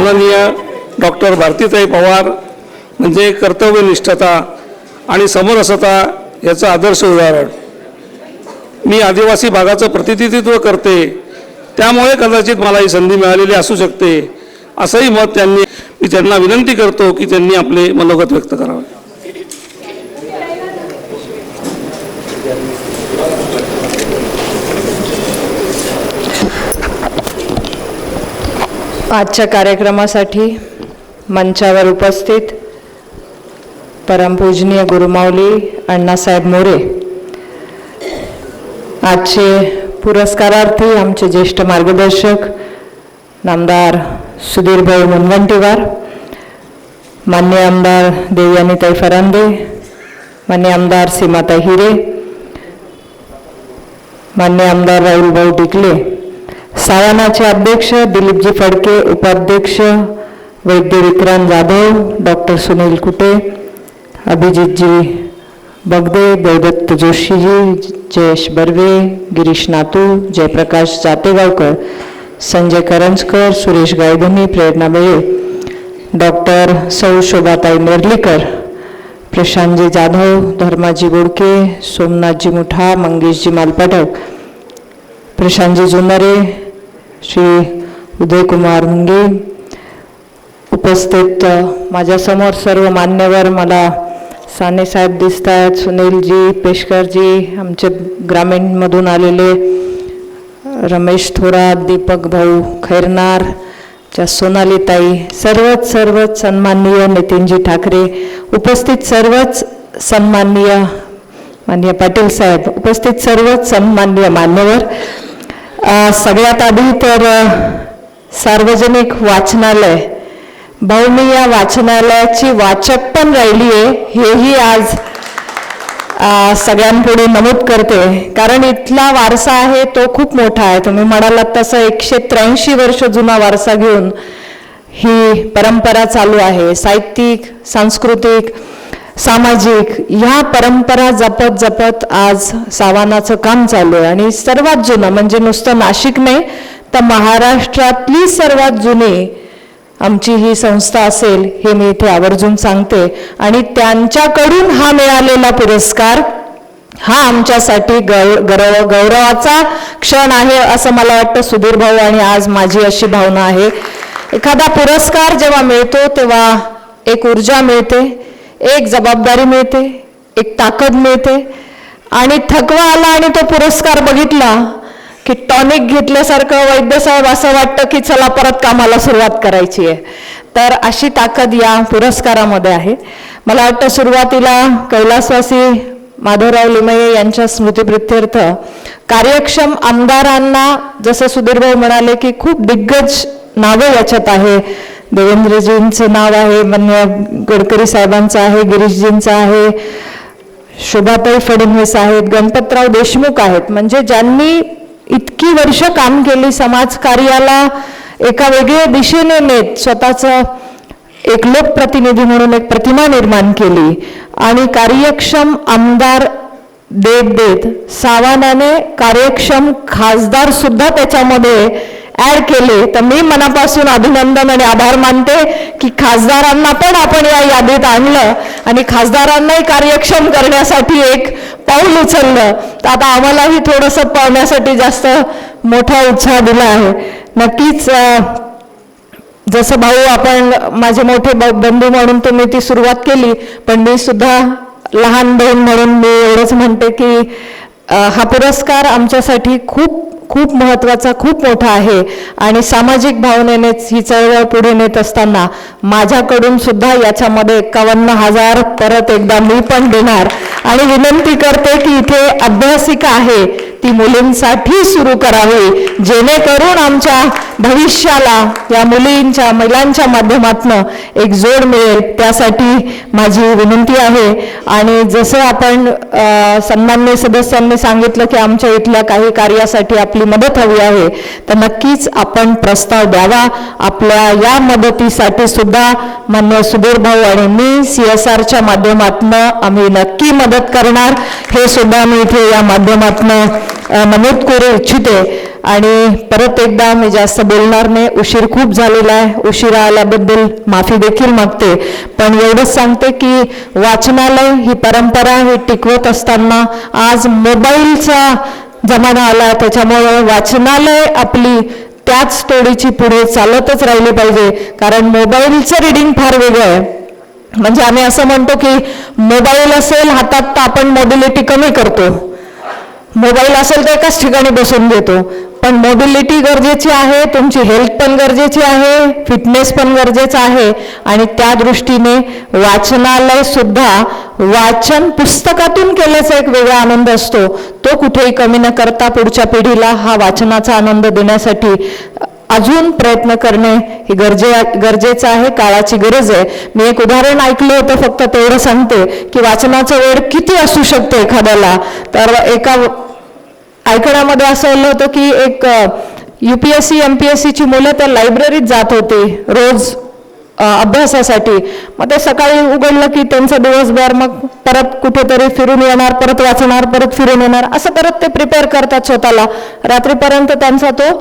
माननीय डॉक्टर भारतीताई पवार म्हणजे कर्तव्यनिष्ठता आणि समरसता याचं आदर्श उदाहरण. मी आदिवासी भागाचं प्रतिनिधित्व करते त्यामुळे कदाचित मला ही संधी मिळालेली असू शकते असंही मत त्यांनी मी त्यांना विनंती करतो की त्यांनी आपले मनोगत व्यक्त करावे. आजच्या कार्यक्रमासाठी मंचावर उपस्थित परमपूजनीय गुरुमाऊली अण्णासाहेब मोरे. आजचे पुरस्कारार्थी आमचे ज्येष्ठ मार्गदर्शक नामदार सुधीरभाऊ मुनगंटीवार मान्य आमदार देवयानीताई फरांदे मान्य आमदार सीमाताई हिरे मान्य आमदार राहुलभाऊ टिकले सायानाचे अध्यक्ष दिलीपजी फडके उपाध्यक्ष वैद्य विक्रांत जाधव डॉक्टर सुनील कुटे अभिजितजी बगदे देवदत्त जोशीजी जयेश बर्वे गिरीश नातू जयप्रकाश जातेगावकर संजय करंजकर सुरेश गायधनी प्रेरणा बेळे डॉक्टर सौ शोभाताई नेर्लीकर प्रशांतजी जाधव धर्माजी गोडके सोमनाथजी मुठा मंगेशजी मालपाटक प्रशांतजी जुन्नरे श्री उदयकुमार मुंगे उपस्थित माझ्यासमोर सर्व मान्यवर मला सानेसाहेब दिसत आहेत सुनीलजी पेशकरजी आमचे ग्रामीणमधून आलेले रमेश थोरात दीपक भाऊ खैरनार च्या सोनालीताई सर्वच सर्वच सन्माननीय नितीनजी ठाकरे उपस्थित सर्वच सन्माननीय माननीय पाटील साहेब उपस्थित सर्वच सन्माननीय मान्यवर सगळ्यात आधी तर सार्वजनिक वाचनालय. भाऊ मी या वाचनालयाची वाचक पण राहिली आहे. हेही आज सगळ्यांपुढे नमूद करते. कारण इथला वारसा आहे तो खूप मोठा आहे. तुम्ही म्हणालात तसं एकशे त्र्याऐंशी वर्ष जुना वारसा घेऊन ही परंपरा चालू आहे. साहित्यिक सांस्कृतिक सामाजिक ह्या परंपरा जपत जपत आज सावानाचं काम चालू आहे. आणि सर्वात जुनं म्हणजे नुसतं नाशिक नाही तर महाराष्ट्रातली सर्वात जुनी आमची ही संस्था असेल हे मी इथे आवर्जून सांगते. आणि त्यांच्याकडून हा मिळालेला पुरस्कार हा आमच्यासाठी गौ गौरव गौरवाचा क्षण आहे असं मला वाटतं सुधीर भाऊ आणि आज माझी अशी भावना आहे. एखादा पुरस्कार जेव्हा मिळतो तेव्हा एक ऊर्जा मिळते. एक जबाबदारी मिळते एक ताकद मिळते. आणि थकवा आला आणि तो पुरस्कार बघितला की टॉनिक घेतल्यासारखं वैद्यसाहेब असं वाटतं की चला परत कामाला सुरुवात करायची आहे. तर अशी ताकद या पुरस्कारामध्ये आहे. मला वाटतं सुरुवातीला कैलासवासी माधवराव लिमये यांच्या स्मृतिप्रित्यर्थ कार्यक्षम आमदारांना जसं सुधीरभाऊ म्हणाले की खूप दिग्गज नावं याच्यात आहे. देवेंद्रजींचं नाव आहे मान्य गडकरी साहेबांचं आहे गिरीशजींचं आहे शोभाताई फडणवीस आहेत गणपतराव देशमुख आहेत. म्हणजे ज्यांनी इतकी वर्ष काम केली समाजकार्याला एका वेगळ्या दिशेने नेत स्वतःचं एक लोकप्रतिनिधी म्हणून एक प्रतिमा निर्माण केली. आणि कार्यक्षम आमदार देत देत सावानाने कार्यक्षम खासदार सुद्धा त्याच्यामध्ये ऍड केले तर मी मनापासून अभिनंदन आणि आभार मानते की खासदारांना पण आपण या यादीत आणलं आणि खासदारांनाही कार्यक्षम करण्यासाठी एक पाऊल उचललं. तर आता आम्हालाही थोडंसं पाहण्यासाठी जास्त मोठा उत्साह दिला आहे. नक्कीच जसं भाऊ आपण माझे मोठे ब- बंधू म्हणून तुम्ही ती सुरुवात केली पण मी सुद्धा लहान बहीण म्हणून मी एवढंच म्हणते की हा पुरस्कार आमच्यासाठी खूप खूप महत्त्वाचा खूप मोठा आहे. आणि सामाजिक भावनेनेच ही चळवळ पुढे नेत असताना माझ्याकडून सुद्धा याच्यामध्ये एकावन्न हजार परत एकदा मी पण देणार. आणि विनंती करते की इथे अभ्यासिका आहे. ती मुलींसाठी सुरू करावी जेणेकरून आमच्या भविष्याला या मुलींच्या महिलांच्या माध्यमातनं एक जोड मिळेल. त्यासाठी माझी विनंती आहे. आणि जसं आपण सन्मान्य सदस्यांनी सांगितलं की आमच्या इथल्या काही कार्यासाठी आपली मदत हवी आहे तर नक्कीच आपण प्रस्ताव द्यावा. आपल्या या मदतीसाठी सुद्धा मान्य सुधीर भाऊ आणि मी सी एस आरच्या माध्यमातनं आम्ही नक्की मदत करणार. हे सुद्धा मी इथे या माध्यमातनं नमूद करू इच्छिते आणि परत एकदा मी जास्त बोलणार नाही. उशीर खूप झालेला आहे. उशिरा आल्याबद्दल माफी देखील मागते. पण एवढंच सांगते की वाचनालय ही परंपरा ही टिकवत असताना आज मोबाईलचा जमाना आला त्याच्यामुळे वाचनालय आपली त्याच तोडीची पुढे चालतच राहिली पाहिजे. कारण मोबाईलचं रिडिंग फार वेगळं आहे. म्हणजे आम्ही असं म्हणतो की मोबाईल असेल हातात तर आपण मोबिलिटी कमी करतो. मोबाईल असेल तर एकाच ठिकाणी बसून घेतो. पण मोबिलिटी गरजेची आहे तुमची हेल्थ पण गरजेची आहे फिटनेस पण गरजेचं आहे. आणि त्या दृष्टीने वाचनालय सुद्धा वाचन पुस्तकातून केल्याचा एक वेगळा आनंद असतो. तो कुठेही कमी न करता पुढच्या पिढीला हा वाचनाचा आनंद देण्यासाठी अजून प्रयत्न करणे हे गरजे गरजेचं आहे काळाची गरज आहे. मी एक उदाहरण ऐकलं होतं फक्त तेवढं सांगते की वाचनाचं वेळ किती असू शकतो एखाद्याला. तर एका ऐकण्यामध्ये असं आलं होतं की एक U P S C M P S सीची मुलं त्या लायब्ररीत जात होती रोज अभ्यासासाठी. मग ते सकाळी उघडलं की त्यांचं दिवसभर मग परत कुठेतरी फिरून येणार परत वाचणार परत फिरून येणार. असं करत ते प्रिपेअर करतात स्वतःला. रात्रीपर्यंत त्यांचा तो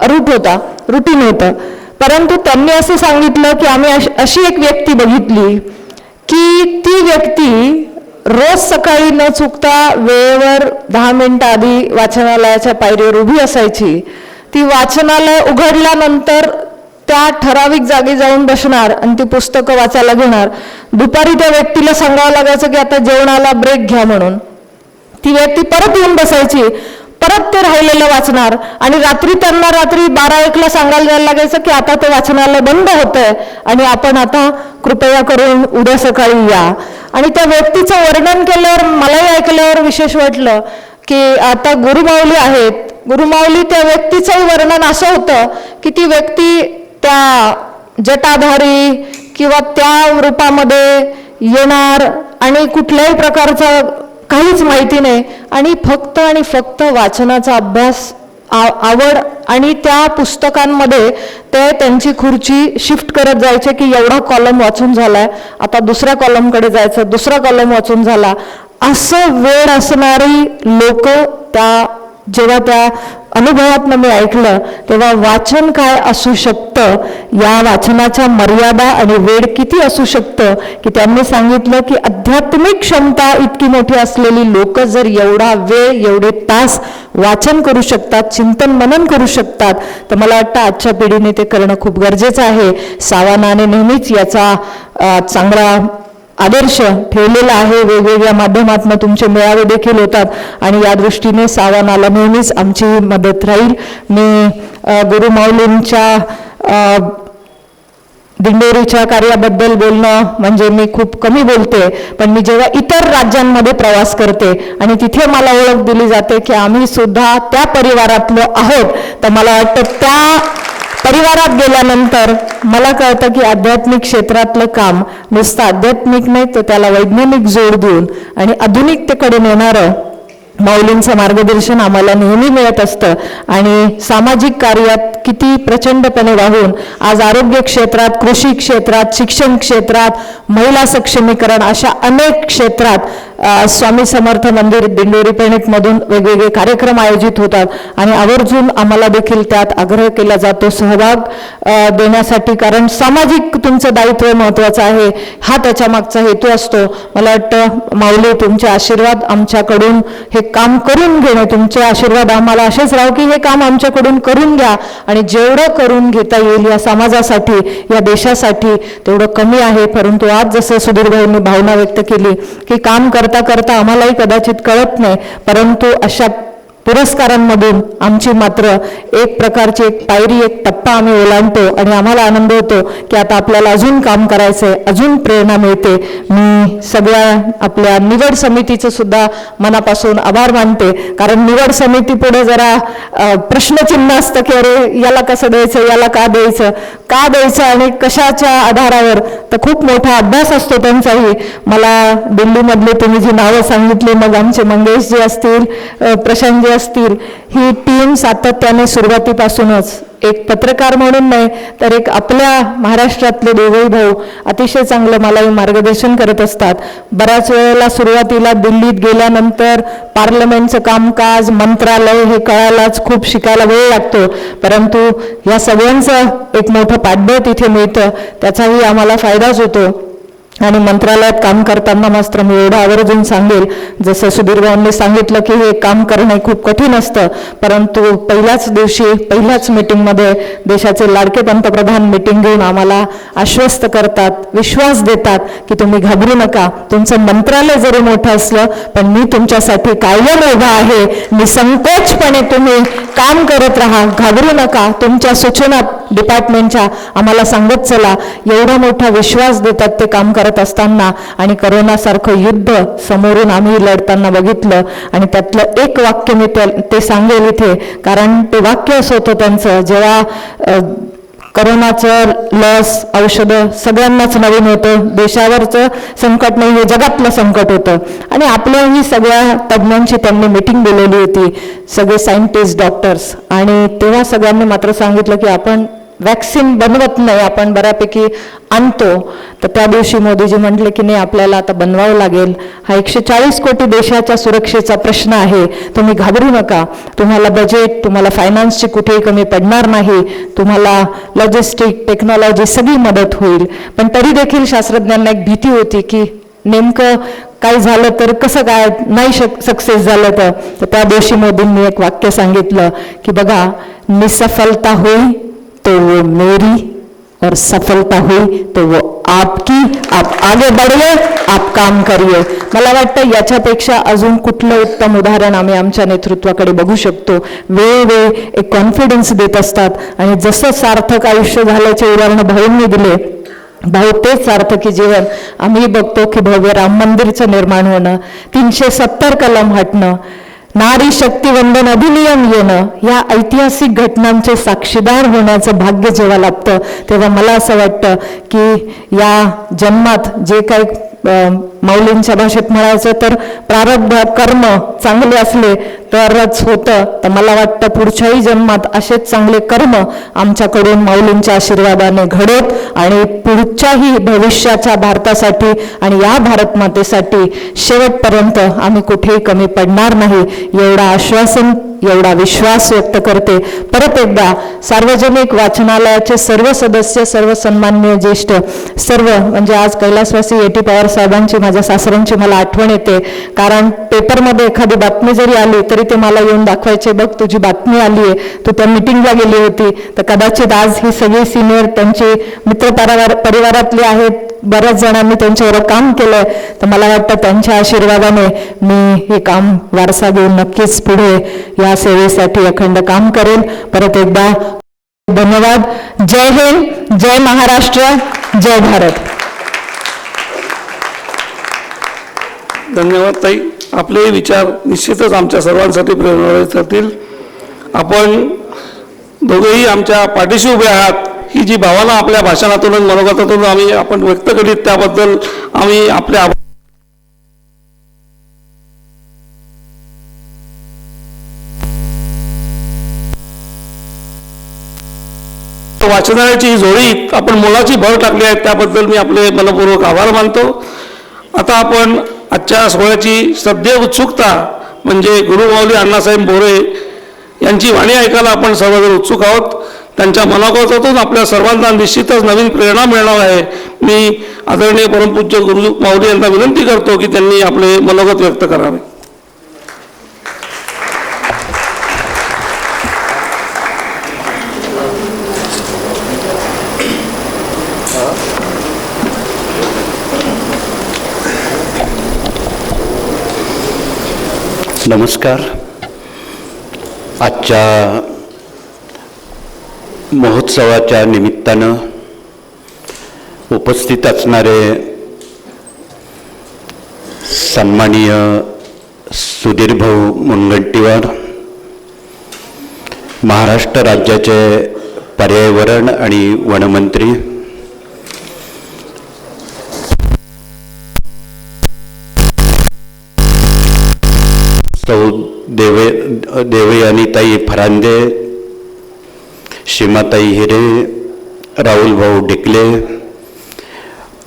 रूट होता रुटीन होतं. परंतु त्यांनी असं सांगितलं की आम्ही अश- अशी एक व्यक्ती बघितली की ती व्यक्ती रोज सकाळी न चुकता वेळेवर दहा मिनटं आधी वाचनालयाच्या पायरीवर उभी असायची. ती वाचनालय उघडल्यानंतर त्या ठराविक जागी जाऊन बसणार आणि ती पुस्तकं वाचायला घेणार. दुपारी त्या व्यक्तीला सांगावं लागायचं की आता जेवणाला ब्रेक घ्या म्हणून. ती व्यक्ती परत येऊन बसायची. परत ते राहिलेलं वाचणार. आणि रात्री त्यांना रात्री बारा एकला सांगायला जायला लागायचं की आता ते वाचनालय बंद होतंय. आणि आपण आता कृपया करून उद्या सकाळी या. आणि त्या व्यक्तीचं वर्णन केल्यावर मलाही ऐकल्यावर विशेष वाटलं की आता गुरुमाऊली आहेत. गुरुमाऊली त्या व्यक्तीचंही वर्णन असं होतं की ती व्यक्ती त्या जटाधारी किंवा त्या रूपामध्ये येणार आणि कुठल्याही प्रकारचं काहीच माहिती नाही. आणि फक्त आणि फक्त वाचनाचा अभ्यास आ- आवड आणि त्या पुस्तकांमध्ये ते त्यांची खुर्ची शिफ्ट करत जायचे की एवढा कॉलम वाचून झालाय आता दुसऱ्या कॉलमकडे जायचं दुसरा कॉलम वाचून झाला. असं वेळ असणारी लोक त्या जेव्हा त्या अनुभवातनं मी ऐकलं तेव्हा वाचन काय असू शकतं? या वाचनाच्या मर्यादा आणि वेळ किती असू शकतं? की त्यांनी सांगितलं की आध्यात्मिक क्षमता इतकी मोठी असलेली लोक जर एवढा वेळ एवढे तास वाचन करू शकतात चिंतन मनन करू शकतात तर मला वाटतं आजच्या पिढीने ते करणं खूप गरजेचं आहे. सावानाने नेहमीच याचा चांगला आदर्श ठेवलेला आहे. वेगवेगळ्या माध्यमातून तुमचे मेळावे देखील होतात. आणि या दृष्टीने सावनाला नेहमीच आमची मदत राहील. मी अ, गुरुमाऊलींच्या दिंडोरीच्या कार्याबद्दल बोलणं म्हणजे मी खूप कमी बोलते पण मी जेव्हा इतर राज्यांमध्ये प्रवास करते आणि तिथे मला ओळख दिली जाते की आम्ही सुद्धा त्या परिवारातलो आहोत तर मला वाटतं त्या परिवारात गेल्यानंतर मला कळतं की आध्यात्मिक क्षेत्रातलं काम नुसतं आध्यात्मिक नाही तर त्याला वैज्ञानिक जोड देऊन आणि आधुनिकतेकडे नेणारं माऊलींचं मार्गदर्शन आम्हाला नेहमी मिळत असतं. आणि सामाजिक कार्यात किती प्रचंडपणे वाहून आज आरोग्य क्षेत्रात कृषी क्षेत्रात शिक्षण क्षेत्रात महिला सक्षमीकरण अशा अनेक क्षेत्रात स्वामी समर्थ मंदिर दिंडोरी पेणितमधून वेगवेगळे कार्यक्रम आयोजित होतात. आणि आवर्जून आम्हाला देखील त्यात आग्रह केला जातो सहभाग देण्यासाठी. कारण सामाजिक तुमचं दायित्व महत्त्वाचं आहे. हा त्याच्या मागचा हेतू असतो. मला वाटतं माऊली तुमचे आशीर्वाद आमच्याकडून हे काम करून घेणे तुमचे आशीर्वाद आम्हाला असेच राहू की हे काम आमच्याकडून करून घ्या आणि जेवढं करून घेता येईल या समाजासाठी या देशासाठी तेवढं कमी आहे. परंतु आज जसं सुधीरभाईंनी भावना व्यक्त केली की काम करता करता आम्हालाही कदाचित कळत नाही परंतु अशा पुरस्कारांमधून आमची मात्र एक प्रकारची एक पायरी एक टप्पा आम्ही ओलांडतो आणि आम्हाला आनंद होतो की आता आपल्याला अजून काम करायचं आहे अजून प्रेरणा मिळते. मी सगळ्या आपल्या निवड समितीचं सुद्धा मनापासून आभार मानते. कारण निवड समिती पुढे जरा प्रश्नचिन्ह असतं की अरे याला कसं द्यायचं याला का द्यायचं का द्यायचं आणि कशाच्या आधारावर? तर खूप मोठा अभ्यास असतो त्यांचाही. मला दिल्लीमधले तुम्ही जी नावं सांगितली मग आमचे मंगेश जी असतील अ, प्रशांत जी असतील ही टीम सातत्याने सुरुवातीपासूनच एक पत्रकार म्हणून नाही तर एक आपल्या महाराष्ट्रातले दोघेही भाऊ अतिशय चांगलं मलाही मार्गदर्शन करत असतात. बऱ्याच वेळेला सुरुवातीला दिल्लीत गेल्यानंतर पार्लमेंटचं कामकाज मंत्रालय हे कळायलाच खूप शिकायला वेळ लागतो. परंतु या सगळ्यांचं एक मोठं पाठबळ तिथे मिळतं त्याचाही आम्हाला फायदाच होतो. आणि मंत्रालयात काम करताना मात्र मी एवढं आवर्जून सांगेल. जसं सुधीर भाऊंनी सांगितलं की हे काम करणे खूप कठीण असतं. परंतु पहिल्याच दिवशी पहिल्याच मीटिंगमध्ये देशाचे लाडके पंतप्रधान मीटिंग घेऊन आम्हाला आश्वस्त करतात विश्वास देतात की तुम्ही घाबरू नका. तुमचं मंत्रालय जरी मोठं असलं पण मी तुमच्यासाठी कायम उभा आहे. निसंकोचपणे तुम्ही काम करत राहा घाबरू नका. तुमच्या सूचना डिपार्टमेंटच्या आम्हाला सांगत चला. एवढा मोठा विश्वास देतात ते काम करत असताना आणि करोनासारखं युद्ध समोरून आम्ही लढताना बघितलं आणि त्यातलं एक वाक्य मी ते ते सांगेल इथे कारण ते वाक्य असं होतं त्यांचं जेव्हा करोनाचं लस औषधं सगळ्यांनाच नवीन होतं देशावरचं संकट नाही हे जगातलं संकट होतं. आणि आपल्याही सगळ्या तज्ज्ञांची त्यांनी मिटिंग बोलवली होती सगळे सायंटिस्ट डॉक्टर्स आणि तेव्हा सगळ्यांनी मात्र सांगितलं की आपण वॅक्सिन बनवत नाही आपण बऱ्यापैकी आणतो. तर त्या दिवशी मोदीजी म्हटले की नाही आपल्याला आता बनवावं लागेल. हा एकशे चाळीस कोटी देशाच्या सुरक्षेचा प्रश्न आहे. तुम्ही घाबरू नका. तुम्हाला बजेट तुम्हाला फायनान्सची कुठेही कमी पडणार नाही. तुम्हाला लॉजिस्टिक टेक्नॉलॉजी सगळी मदत होईल. पण तरी देखील शास्त्रज्ञांना एक भीती होती की नेमकं काय झालं तर कसं काय नाही शक सक्सेस झालं तर त्या दिवशी मोदींनी एक वाक्य सांगितलं की बघा निसफलता होई तो वो मेरी और सफलता हुई तो वो आपकी। आप आगे बढ़िए आप काम करिए। मला वाटतं याच्यापेक्षा अजून कुठलं उत्तम उदाहरण आम्ही आमच्या नेतृत्वाकडे बघू शकतो. वेळोवेळ एक कॉन्फिडन्स देत असतात. आणि जसं सार्थक आयुष्य झाल्याचे उदाहरण भाऊंनी दिले भाऊ तेच सार्थकी जीवन. आम्ही बघतो की भव्य राम मंदिरचं निर्माण होणं तीनशे सत्तर कलम हटणं नारी शक्तिवंदन अधिनियम येणं या ऐतिहासिक घटनांचे साक्षीदार होण्याचं भाग्य जेव्हा लाभतं तेव्हा मला असं वाटतं की या जन्मात जे काही अं, माऊलींच्या भाषेत म्हणायचं तर प्रारब्ध कर्म चांगले असले तरच होतं. तर मला वाटतं पुढच्याही जन्मात असेच चांगले कर्म आमच्याकडून माऊलींच्या आशीर्वादाने घडत आणि पुढच्याही भविष्याच्या भारतासाठी आणि या भारत मातेसाठी शेवटपर्यंत आम्ही कुठेही कमी पडणार नाही. एवढा आश्वासन एवढा विश्वास व्यक्त करते. परत एकदा सार्वजनिक वाचनालयाचे सर्व सदस्य सर्व सन्मान्य ज्येष्ठ सर्व म्हणजे आज कैलासवासी एटी पवार साहेबांची माझ्या सासऱ्यांची मला आठवण येते. कारण पेपरमध्ये एखादी बातमी जरी आली तर तरी ते मला येऊन दाखवायचे बघ तुझी बातमी आली आहे. तू त्या मिटिंगला गेली होती. तर कदाचित आज ही सगळी सिनियर त्यांचे मित्र परिवार परिवारातली आहेत. बऱ्याच जणांनी त्यांच्यावर काम केलंय. तर मला वाटतं त्यांच्या आशीर्वादाने मी हे काम वारसा घेऊन नक्कीच पुढे या सेवेसाठी अखंड काम करेन. परत एकदा धन्यवाद. जय हिंद जय महाराष्ट्र जय भारत. धन्यवाद ताई. आपले विचार निश्चितच आमच्या सर्वांसाठी प्रेरणादायी ठरतील. आपण दोघेही आमच्या पाठीशी उभे आहात. ही जी भावना आपल्या भाषणातून मनोगतातून आम्ही आपण व्यक्त केली त्याबद्दल आम्ही आपल्या आभार वाचनालयाची ही जोडी आपण मुलाची भर टाकली आहे त्याबद्दल मी आपले मनपूर्वक आभार मानतो. आता आपण आजच्या सोहळ्याची सध्या उत्सुकता म्हणजे गुरुमाऊली अण्णासाहेब बोरे यांची वाणी ऐकायला आपण सर्वजण उत्सुक आहोत. त्यांच्या मनोगतातून आपल्या सर्वांना निश्चितच नवीन प्रेरणा मिळणार आहे. मी आदरणीय परमपूज्य गुरु माऊली यांना विनंती करतो की त्यांनी आपले मनोगत व्यक्त करावे. नमस्कार. आजच्या महोत्सवाच्या निमित्तानं उपस्थित असणारे सन्माननीय सुधीर भाऊ मुनगंटीवार महाराष्ट्र राज्याचे पर्यावरण आणि वनमंत्री देवे देवयानीताई फरांदे सीमाताई हिरे राहुल भाऊ डिकले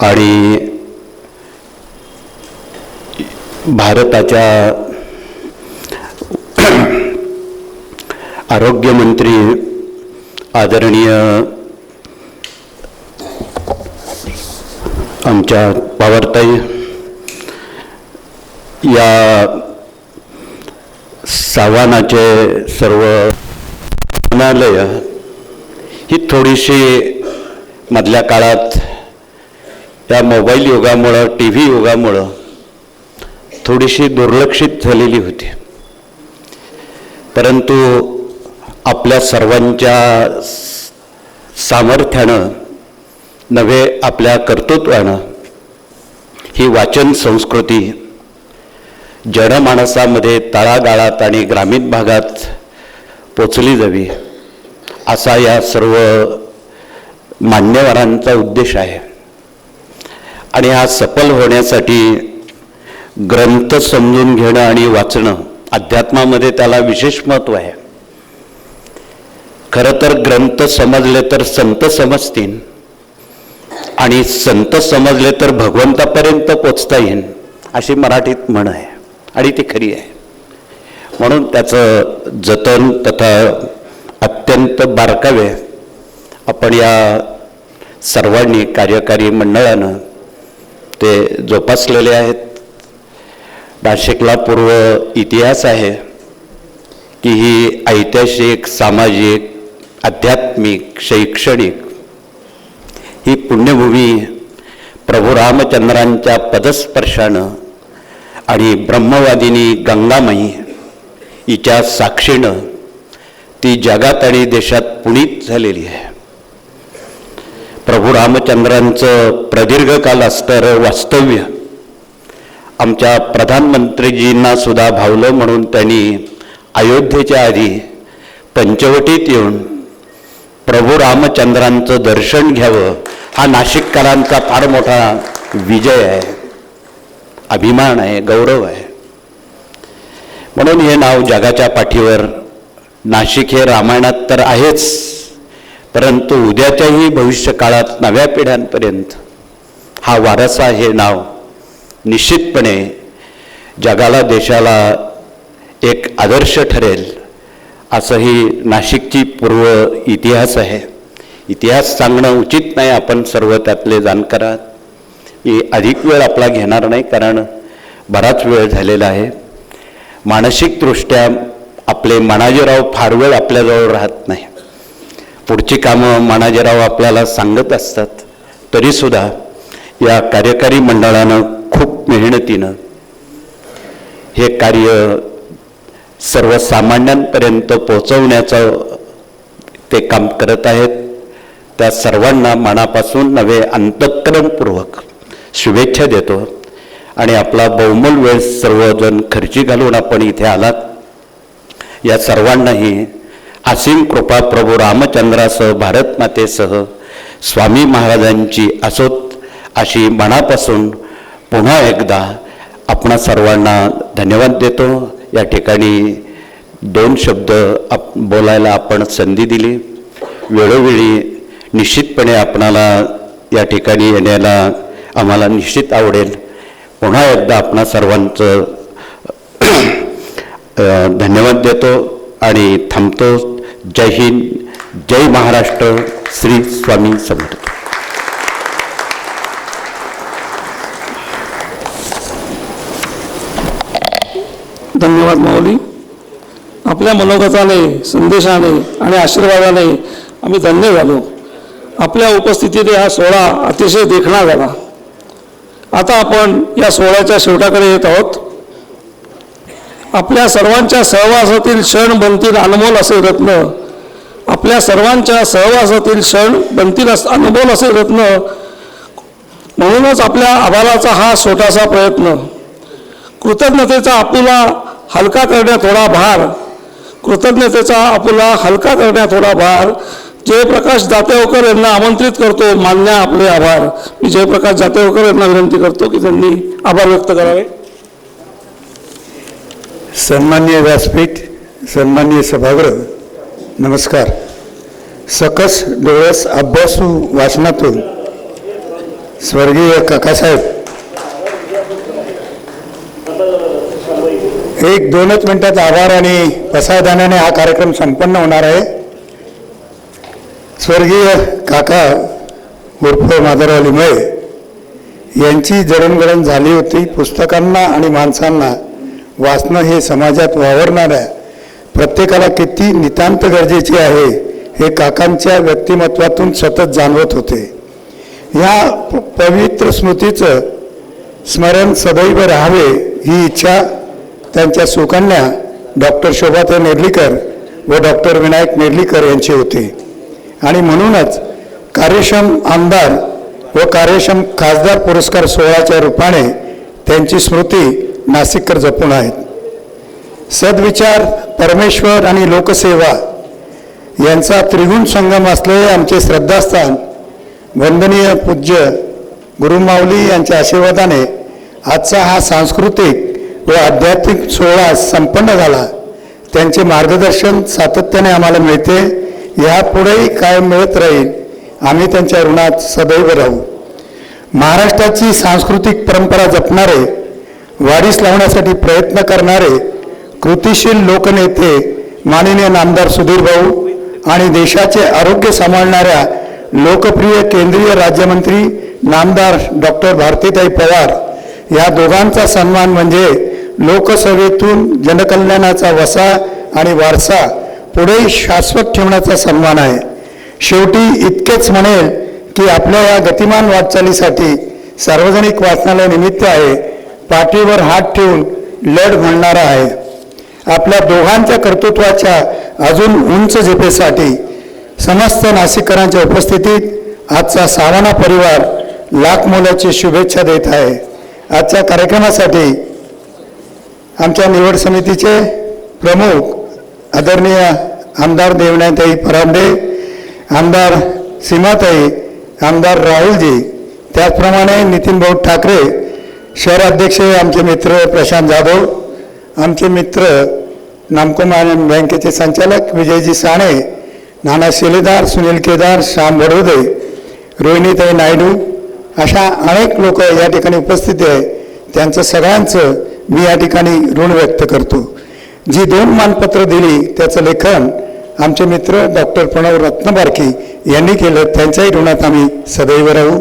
आणि भारताच्या आरोग्यमंत्री आदरणीय आमच्या पावरताई या सावानाचे सर्व रुग्णालय ही थोडीशी मधल्या काळात या मोबाईल युगामुळं टी व्ही युगामुळं थोडीशी दुर्लक्षित झालेली होती. परंतु आपल्या सर्वांच्या सामर्थ्यानं नव्हे आपल्या कर्तृत्वानं ही वाचन संस्कृती जनमानसामध्ये तळागाळात आणि ग्रामीण भागात पोचली जावी असा या सर्व मान्यवरांचा उद्देश आहे. आणि हा सफल होण्यासाठी ग्रंथ समजून घेणं आणि वाचणं अध्यात्मामध्ये त्याला विशेष महत्त्व आहे. खरं तर ग्रंथ समजले तर संत समजतील आणि संत समजले तर भगवंतापर्यंत पोचता येईल अशी मराठीत म्हण आहे. आणि ती खरी आहे. म्हणून त्याचं जतन तथा अत्यंत बारकावे आपण या सर्वांनी कार्यकारी मंडळानं ते जोपासलेले आहेत. नाशिकला पूर्व इतिहास आहे की ही ऐतिहासिक सामाजिक आध्यात्मिक शैक्षणिक ही पुण्यभूमी प्रभू रामचंद्रांच्या पदस्पर्शानं आणि ब्रह्मवादिनी गंगामाई हिच्या साक्षीनं ती जगात आणि देशात पुणित झालेली आहे. प्रभू रामचंद्रांचं प्रदीर्घ काल असणारं वास्तव्य आमच्या प्रधानमंत्रीजींना सुद्धा भावलं म्हणून त्यांनी अयोध्येच्या आधी पंचवटीत येऊन प्रभू रामचंद्रांचं दर्शन घ्यावं हा नाशिककरांचा फार मोठा विजय आहे. अभिमान आहे गौरव आहे. म्हणून हे नाव जगाच्या पाठीवर नाशिक हे रामायणात तर आहेच परंतु उद्याच्याही भविष्य काळात नव्या पिढ्यांपर्यंत हा वारसा हे नाव निश्चितपणे जगाला देशाला एक आदर्श ठरेल असंही नाशिकची पूर्व इतिहास आहे. इतिहास सांगणं उचित नाही आपण सर्व त्यातले जाणकार आहात अधिक वेळ आपला घेणार नाही कारण बराच वेळ झालेला आहे. मानसिकदृष्ट्या आपले मानाजीराव फार वेळ आपल्याजवळ राहत नाही. पुढची कामं मानाजीराव आपल्याला सांगत असतात. तरीसुद्धा या कार्यकारी मंडळानं खूप मेहनतीनं हे कार्य सर्वसामान्यांपर्यंत पोचवण्याचं ते काम करत आहेत. त्या सर्वांना मनापासून नव्हे अंतक्रमपूर्वक शुभेच्छा देतो. आणि आपला बहुमूल वेळ सर्वजण खर्ची घालून आपण इथे आलात. या सर्वांनाही असीम कृपा प्रभू रामचंद्रासह भारत मातेसह स्वामी महाराजांची असोत अशी मनापासून पुन्हा एकदा आपणा सर्वांना धन्यवाद देतो. या ठिकाणी दोन शब्द आप बोलायला आपण संधी दिली. वेळोवेळी निश्चितपणे आपणाला या ठिकाणी येण्याला आम्हाला निश्चित आवडेल. पुन्हा एकदा आपणा सर्वांचं धन्यवाद देतो आणि थांबतो. जय हिंद जय महाराष्ट्र श्री स्वामी समर्थ. धन्यवाद माऊली. आपल्या मनोगताने संदेशाने आणि आशीर्वादाने आम्ही धन्य झालो. आपल्या उपस्थितीने हा सोहळा अतिशय देखणा झाला. आता आपण या सोहळ्याच्या शेवटाकडे येत आहोत. आपल्या सर्वांच्या सहवासातील क्षण बनतील अनमोल असे रत्न. आपल्या सर्वांच्या सहवासातील क्षण बनतील अस- अनमोल असे रत्न. म्हणूनच आपल्या आभाराचा हा छोटासा प्रयत्न. कृतज्ञतेचा आपुला हलका करण्यात थोडा भार. कृतज्ञतेचा आपुला हलका करण्यात थोडा भार. जयप्रकाश जातेवकर यांना आमंत्रित करतो. मान्य आपले आभार. मी जयप्रकाश जातेवकर यांना विनंती करतो की त्यांनी आभार व्यक्त करावे. सन्मान्य व्यासपीठ सन्मान्य सभागृह नमस्कार. सकस डोळस अभ्यासू वाचनातून स्वर्गीय काकासाहेब. एक दोनच मिनिटात आभार आणि पसायदानाने हा कार्यक्रम संपन्न होणार आहे. स्वर्गीय काका उर्फ माधवराव लिमये यांची जडणघडण झाली होती पुस्तकांना आणि माणसांना. वाचणं हे समाजात वावरणाऱ्या प्रत्येकाला किती नितांत गरजेचे आहे हे काकांच्या व्यक्तिमत्वातून सतत जाणवत होते. या पवित्र स्मृतीचं स्मरण सदैव राहावे ही इच्छा त्यांच्या सुकन्या डॉक्टर शोभाताई नेर्लीकर व डॉक्टर विनायक नेर्लीकर यांची होती. आणि म्हणूनच कार्यक्षम आमदार व कार्यक्षम खासदार पुरस्कार सोहळ्याच्या रूपाने त्यांची स्मृती नाशिककर जपून आहेत. सद्विचार परमेश्वर आणि लोकसेवा यांचा त्रिगुण संगम असलेले आमचे श्रद्धास्थान वंदनीय पूज्य गुरुमाऊली यांच्या आशीर्वादाने आजचा हा सांस्कृतिक व आध्यात्मिक सोहळा संपन्न झाला. त्यांचे मार्गदर्शन सातत्याने आम्हाला मिळते. यापुढेही कायम मिळत राहील आम्ही त्यांच्या ऋणात सदैव राहू. महाराष्ट्राची सांस्कृतिक परंपरा जपणारे वाढीस लावण्यासाठी प्रयत्न करणारे कृतिशील लोकनेते माननीय नामदार सुधीर भाऊ आणि देशाचे आरोग्य सांभाळणाऱ्या लोकप्रिय केंद्रीय राज्यमंत्री नामदार डॉक्टर भारतीताई पवार या दोघांचा सन्मान म्हणजे लोकसभेतून जनकल्याणाचा वसा आणि वारसा पुढे शाश्वत ठेवण्याचा सन्मान आहे. शेवटी इतकेच म्हणेल की आपल्या या गतिमान वाटचालीसाठी सार्वजनिक वाचनालय निमित्त आहे. पाठीवर हात ठेवून लढ म्हणणारा आहे. आपल्या दोघांच्या कर्तृत्वाच्या अजून उंच झेपेसाठी समस्त नाशिककरांच्या उपस्थितीत आजचा सावना परिवार लाख मोलाची शुभेच्छा देत आहे. आजच्या कार्यक्रमासाठी आमच्या निवड समितीचे प्रमुख आदरणीय आमदार देवण्याताई परांडे आमदार सीमाताई आमदार राहुलजी त्याचप्रमाणे नितीन भाऊ ठाकरे शहराध्यक्ष आमचे मित्र प्रशांत जाधव आमचे मित्र नामको बँकेचे संचालक विजयजी साणे नाना शिलेदार सुनील केदार श्याम बडोदे रोहिणीताई नायडू अशा अनेक लोक या ठिकाणी उपस्थित आहे. त्यांचं सगळ्यांचं मी या ठिकाणी ऋण व्यक्त करतो. जी दोन मानपत्र दिली त्याचं लेखन आमचे मित्र डॉक्टर प्रणव रत्नबारकी यांनी केलं. त्यांच्याही ऋणात आम्ही सदैव राहू.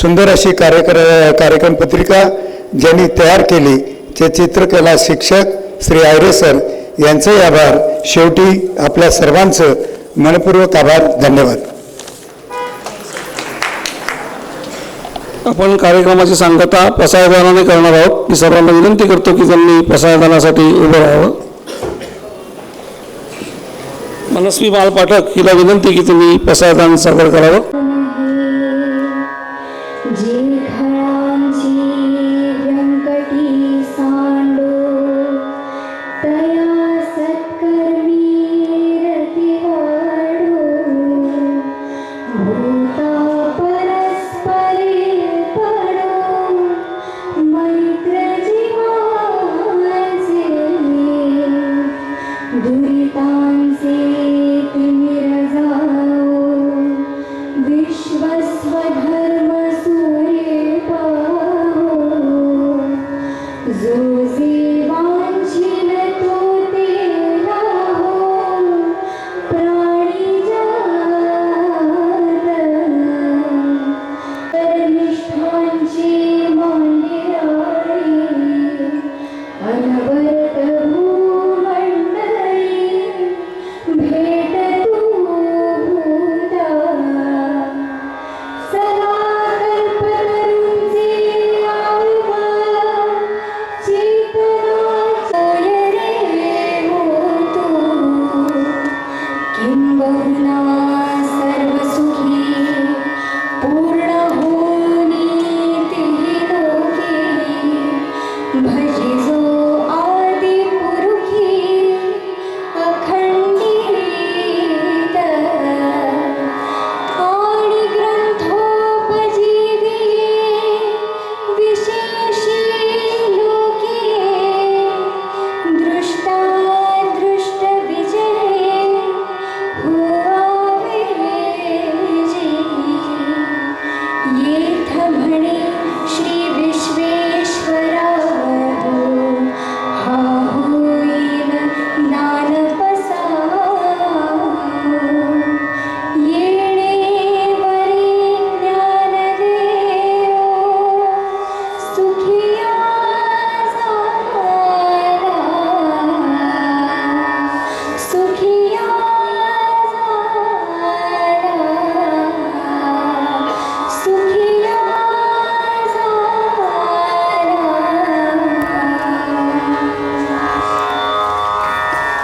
सुंदर अशी कार्यक्र कार्यक्रम पत्रिका ज्यांनी तयार केली ते चित्रकला शिक्षक श्री आयरे सर यांचेही आभार. शेवटी आपल्या सर्वांचं मनपूर्वक आभार. धन्यवाद. आपण कार्यक्रमाची सांगता प्रसारदानाने करणार आहोत. मी सर्वांना विनंती करतो की त्यांनी प्रसारदानासाठी उभं राहावं. मनस्वी बाल पाठक हिला विनंती की तुम्ही प्रसादान सादर करावं.